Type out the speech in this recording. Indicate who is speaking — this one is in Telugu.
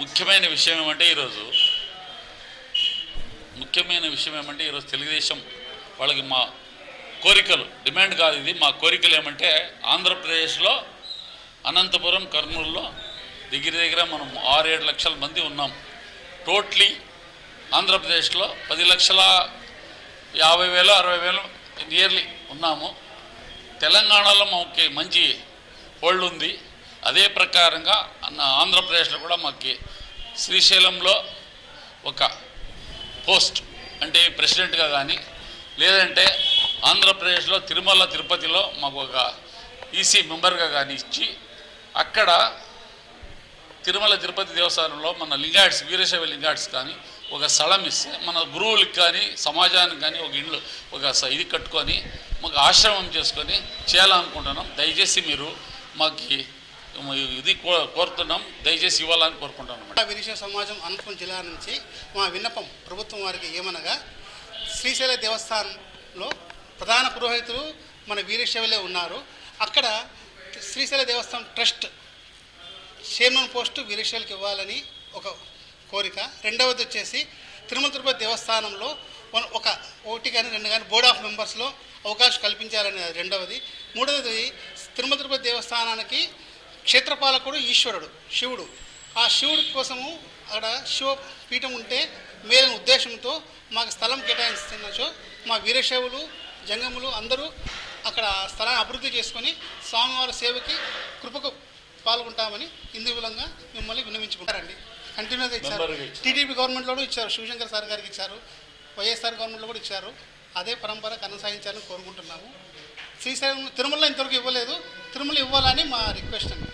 Speaker 1: ముఖ్యమైన విషయం ఏమంటే ఈరోజు ముఖ్యమైన విషయం ఏమంటే ఈరోజు తెలుగుదేశం వాళ్ళకి మా కోరికలు డిమాండ్ కాదు ఇది. మా కోరికలు ఏమంటే ఆంధ్రప్రదేశ్లో అనంతపురం కర్నూలులో దగ్గర దగ్గర మనం ఆరు ఏడు లక్షల మంది ఉన్నాం. టోటలీ ఆంధ్రప్రదేశ్లో పది లక్షల యాభై వేలు అరవై వేలు నియర్లీ ఉన్నాము. తెలంగాణలో మాకు మంచి హోల్డ్ ఉంది. అదే ప్రకారంగా అన్న- ఆంధ్రప్రదేశ్లో కూడా మాకు శ్రీశైలంలో ఒక పోస్ట్ అంటే ప్రెసిడెంట్గా కానీ లేదంటే ఆంధ్రప్రదేశ్లో తిరుమల తిరుపతిలో మాకు ఒక ఈసీ మెంబర్గా కానీ ఇచ్చి అక్కడ తిరుమల తిరుపతి దేవస్థానంలో మన లింగాట్స్ వీరశైవ లింగాట్స్ కానీ ఒక స్థలం ఇస్తే మన గురువులకి కానీ సమాజానికి కానీ ఒక ఇండ్లు ఒక ఇది కట్టుకొని మాకు ఆశ్రమం చేసుకొని చేయాలనుకుంటున్నాం. దయచేసి మీరు మాకు ఇది కో- కోరుతున్నాం. దయచేసి ఇవ్వాలని కోరుకుంటున్నాం మేడం.
Speaker 2: వినిష సమాజం అనంతపురం జిల్లా నుంచి మా విన్నపం ప్రభుత్వం వారికి ఏమనగా శ్రీశైల దేవస్థానంలో ప్రధాన పురోహితులు మన వీరశైవలే ఉన్నారు. అక్కడ శ్రీశైల దేవస్థానం ట్రస్ట్ చైర్మన్ పోస్టు వీరశైలకి ఇవ్వాలని ఒక కోరిక. రెండవది వచ్చేసి తిరుమల తిరుపతి దేవస్థానంలో ఒక ఒకటి కానీ రెండు కానీ బోర్డ్ ఆఫ్ మెంబర్స్లో అవకాశం కల్పించాలని రెండవది. మూడవది తిరుమల తిరుపతి దేవస్థానానికి క్షేత్రపాలకుడు ఈశ్వరుడు శివుడు. ఆ శివుడి కోసము అక్కడ శివ పీఠం ఉంటే మేలైన ఉద్దేశంతో మాకు స్థలం కేటాయిస్తున్నచో మా వీరశైవులు జంగములు అందరూ అక్కడ స్థలాన్ని అభివృద్ధి చేసుకొని స్వామివారి సేవకి కృపకు పాల్గొంటామని ఇందు మూలంగా మిమ్మల్ని విన్నవించుకుంటారండి. కంటిన్యూగా
Speaker 1: ఇచ్చారు.
Speaker 2: టీడీపీ గవర్నమెంట్లో కూడా ఇచ్చారు. శివశంకర్ సార్ గారికి ఇచ్చారు. వైఎస్ఆర్ గవర్నమెంట్లో కూడా ఇచ్చారు. అదే పరంపర కొనసాగించాలని కోరుకుంటున్నాము. శ్రీశైలం తిరుమలలో ఇంతవరకు ఇవ్వలేదు. తిరుమల ఇవ్వాలని మా రిక్వెస్ట్ అండి.